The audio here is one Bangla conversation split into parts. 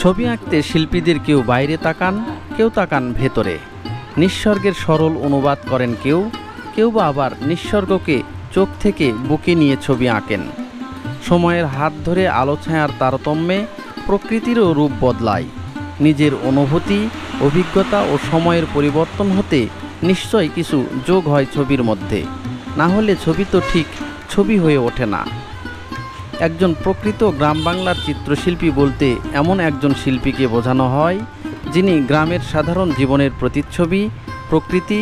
ছবি আঁকতে শিল্পীদের কেউ বাইরে তাকান, কেউ তাকান ভেতরে। নিঃস্বর্গের সরল অনুবাদ করেন কেউ কেউ বা আবার নিঃস্বর্গকে চোখ থেকে বুকে নিয়ে ছবি আঁকেন। সময়ের হাত ধরে আলো ছায়ার তারতম্যে প্রকৃতিরও রূপ বদলায়। নিজের অনুভূতি, অভিজ্ঞতা ও সময়ের পরিবর্তন হতে নিশ্চয় কিছু যোগ হয় ছবির মধ্যে। না হলে ছবি তো ঠিক ছবি হয়ে ওঠে না। একজন প্রকৃত গ্রাম বাংলার চিত্রশিল্পী বলতে এমন একজন শিল্পীকে বোঝানো হয়, যিনি গ্রামের সাধারণ জীবনের প্রতিচ্ছবি, প্রকৃতি,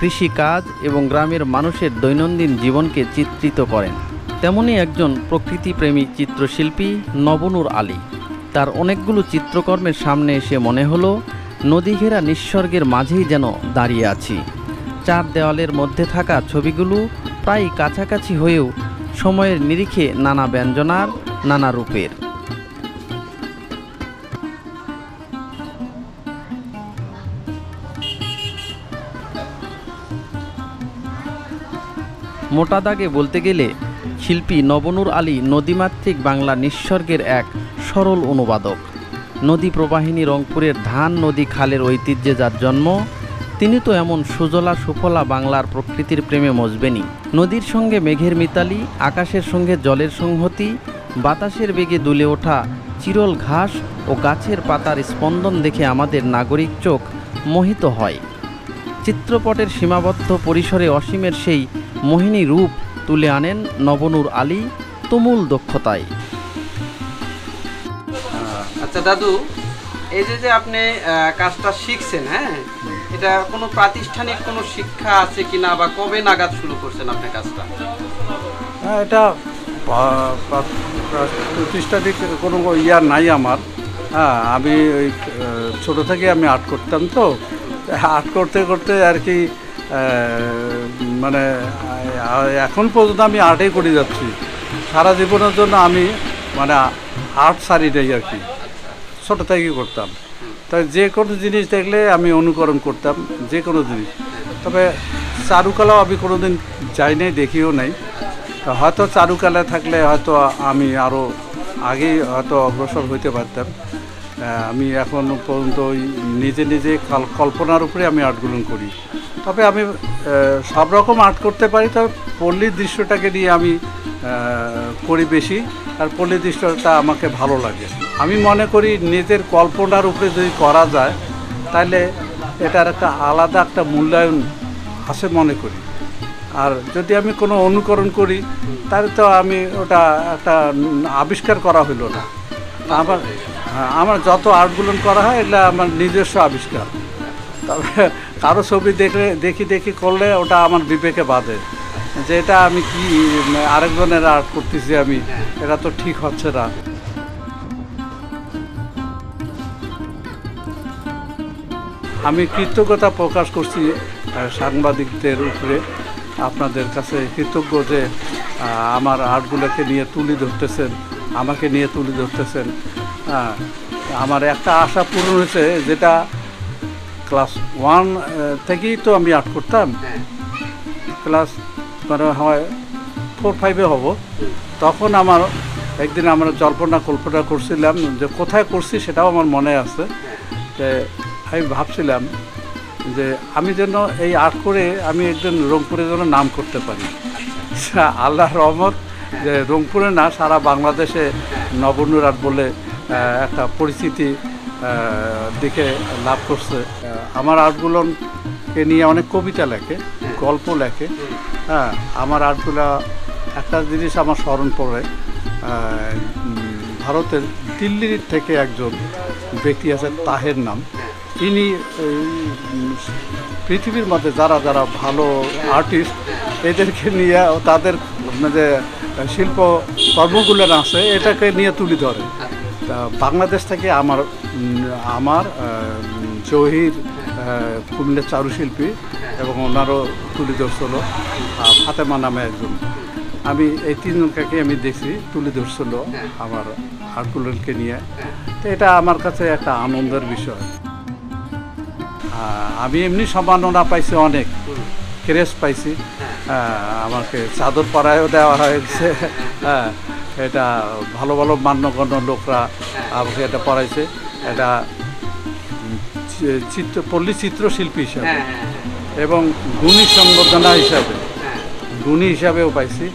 কৃষিকাজ এবং গ্রামের মানুষের দৈনন্দিন জীবনকে চিত্রিত করেন। তেমনই একজন প্রকৃতিপ্রেমী চিত্রশিল্পী নবনুর আলী। তার অনেকগুলো চিত্রকর্মের সামনে এসে মনে হলো, নদী ঘেরা নিঃস্বর্গের মাঝেই যেন দাঁড়িয়ে আছি। চার দেওয়ালের মধ্যে থাকা ছবিগুলো প্রায় কাছাকাছি হয়েও সময়ের নিরিখে নানা ব্যঞ্জনার, নানা রূপের। মোটা দাগে বলতে গেলে, শিল্পী নবনুর আলী নদীমাতৃক বাংলা নিঃস্বর্গের এক সরল অনুবাদক। নদী প্রবাহিনী রংপুরের ধান নদী খালের ঐতিহ্যে যার জন্ম তিনি তো এমন সুজলা সুফলা বাংলার প্রকৃতির প্রেমে মজবেনি। নদীর সঙ্গে মেঘের মিতালি আকাশের সঙ্গে জলের সংহতি বাতাসের বেগে দুলে ওঠা চিরল ঘাস ও গাছের পাতার স্পন্দন দেখে আমাদের নাগরিক চোখ মোহিত হয়। চিত্রপটের সীমাবদ্ধ পরিসরে অসীমের সেই মোহিনী রূপ তুলে আনেন নবনুর আলী তুমুল দক্ষতায়। আচ্ছা দাদু এই যে যে আপনি কাজটা শিখছেন হ্যাঁ? এটা কোনো প্রাতিষ্ঠানিক কোনো শিক্ষা আছে কিনা বা কবে নাগাদ শুরু করছেন আপনি কাজটা? হ্যাঁ এটা প্রতিষ্ঠানিক কোনো ইয়ার নাই আমার। হ্যাঁ আমি ওই ছোটো থেকে আমি আর্ট করতাম তো। আর্ট করতে করতে আর কি মানে এখন পর্যন্ত আমি আর্টেই করে যাচ্ছি। সারা জীবনের জন্য আমি মানে আর্ট সারি নেই আর কি। ছোটো থেকেই করতাম। তাই যে কোনো জিনিস দেখলে আমি অনুকরণ করতাম, যে কোনো জিনিস। তবে চারুকলাও আমি কোনো দিন যাই নাই দেখিও নাই। তা হয়তো চারুকলা থাকলে হয়তো আমি আরও আগেই হয়তো অগ্রসর হইতে পারতাম। আমি এখন পর্যন্ত ওই নিজে নিজে কাল- কল্পনার উপরে আমি আর্টগুলো করি। তবে আমি সব রকম আর্ট করতে পারি তবে পল্লীর দৃশ্যটাকে নিয়ে আমি করি বেশি আর পল্লীর দৃশ্যটা আমাকে ভালো লাগে। আমি মনে করি নিজের কল্পনার উপরে যদি করা যায় তাহলে এটার একটা আলাদা একটা মূল্যায়ন আছে মনে করি। আর যদি আমি কোনো অনুকরণ করি তাহলে তো আমি ওটা একটা আবিষ্কার করা হলো না। আমার হ্যাঁ, আমার যত আর্টগুলো করা হয় এটা আমার নিজস্ব আবিষ্কার। তবে কারও ছবি দেখলে, দেখি দেখি করলে ওটা আমার বিবেকে বাঁধে। যে এটা আমি কি, আরেকজনের আর্ট করতেছি আমি, এটা তো ঠিক হচ্ছে না। আমি কৃতজ্ঞতা প্রকাশ করছি সাংবাদিকদের উপরে। আপনাদের কাছে কৃতজ্ঞ যে আমার আর্টগুলোকে নিয়ে তুলে ধরতেছেন, আমাকে নিয়ে তুলে ধরতেছেন। আমার একটা আশা পূরণ হয়েছে, যেটা ক্লাস ওয়ান থেকেই তো আমি আর্ট করতাম। হ্যাঁ। ক্লাস মানে হয় ফোর ফাইভে হব। তখন আমার একদিন আমরা জল্পনা কল্পনা করছিলাম যে কোথায় করছি সেটাও আমার মনে আছে। যে আমি ভাবছিলাম যে আমি যেন এই আর্ট করে আমি একজন রংপুরে যেন নাম করতে পারি। আল্লাহ রহমত যে রংপুরে না সারা বাংলাদেশে নবনুর আর্ট বলে একটা পরিচিতি আহ, দিকে লাভ করছে। আমার আর্টগুলোকে নিয়ে অনেক কবিতা লেখে, গল্প লেখে। হ্যাঁ আমার আর্টগুলা একটা জিনিস আমার স্মরণ পড়ে ভারতের দিল্লির থেকে একজন ব্যক্তি আছে তাহের নাম। ইনি পৃথিবীর মধ্যে যারা যারা ভালো আর্টিস্ট এদেরকে নিয়ে তাদের যে শিল্প কর্মগুলো আছে, এটাকে নিয়ে তুলে ধরে। বাংলাদেশ থেকে আমার আমার জহির কুমিল্লার চারুশিল্পী এবং ওনারও তুলে ধরছিল ফাতেমা নামে একজন। আমি এই তিনজনকে আমি দেখছি, তুলে ধরছিল আমার আর্টগুলোকে নিয়ে। তো এটা আমার কাছে একটা আনন্দের বিষয়। আমি এমনি সম্মাননা পাইছি অনেক, ক্রেস পাইছি আমাকে চাদর পরায়ও দেওয়া হয়েছে হ্যাঁ। এটা ভালো ভালো মান্যগণ্য লোকরা আমাকে এটা পড়াইছে। এটা চিত্র পল্লী চিত্রশিল্পী হিসাবে। হ্যাঁ হ্যাঁ হ্যাঁ, এবং গুণী সংবর্ধনা হিসাবে। হ্যাঁ। গুণী হিসাবেও পাইছি।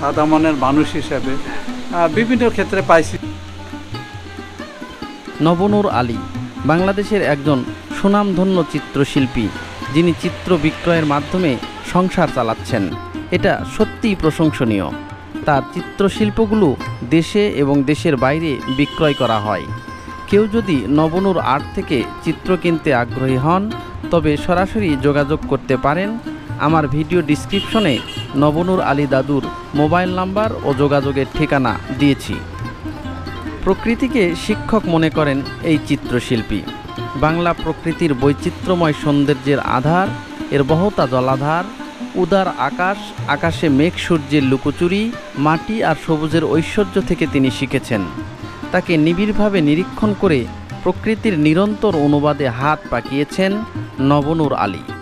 সাদা মনের মানুষ হিসাবে। বিভিন্ন ক্ষেত্রে পাইছি। নবনুর আলী বাংলাদেশের একজন সুনামধন্য চিত্রশিল্পী যিনি চিত্র বিক্রয়ের মাধ্যমে সংসার চালাচ্ছেন। এটা সত্যিই প্রশংসনীয়। তার চিত্রশিল্পগুলো দেশে এবং দেশের বাইরে বিক্রয় করা হয়। কেউ যদি নবনুর আর্ট থেকে চিত্র কিনতে আগ্রহী হন, তবে সরাসরি যোগাযোগ করতে পারেন। আমার ভিডিও ডিসক্রিপশনে নবনুর আলী দাদুর মোবাইল নাম্বার ও যোগাযোগের ঠিকানা দিয়েছি। প্রকৃতিকে শিক্ষক মনে করেন এই চিত্রশিল্পী। বাংলা প্রকৃতির বৈচিত্র্যময় সৌন্দর্যের আধার, এর বহতা জলাধার উদার আকাশ, আকাশে মেঘ, সূর্যের লুকোচুরি, মাটি আর সবুজের ঐশ্বর্য থেকে তিনি শিখেছেন। তাকে নিবিড়ভাবে নিরীক্ষণ করে প্রকৃতির নিরন্তর অনুবাদে হাত পাকিয়েছেন নবনুর আলী।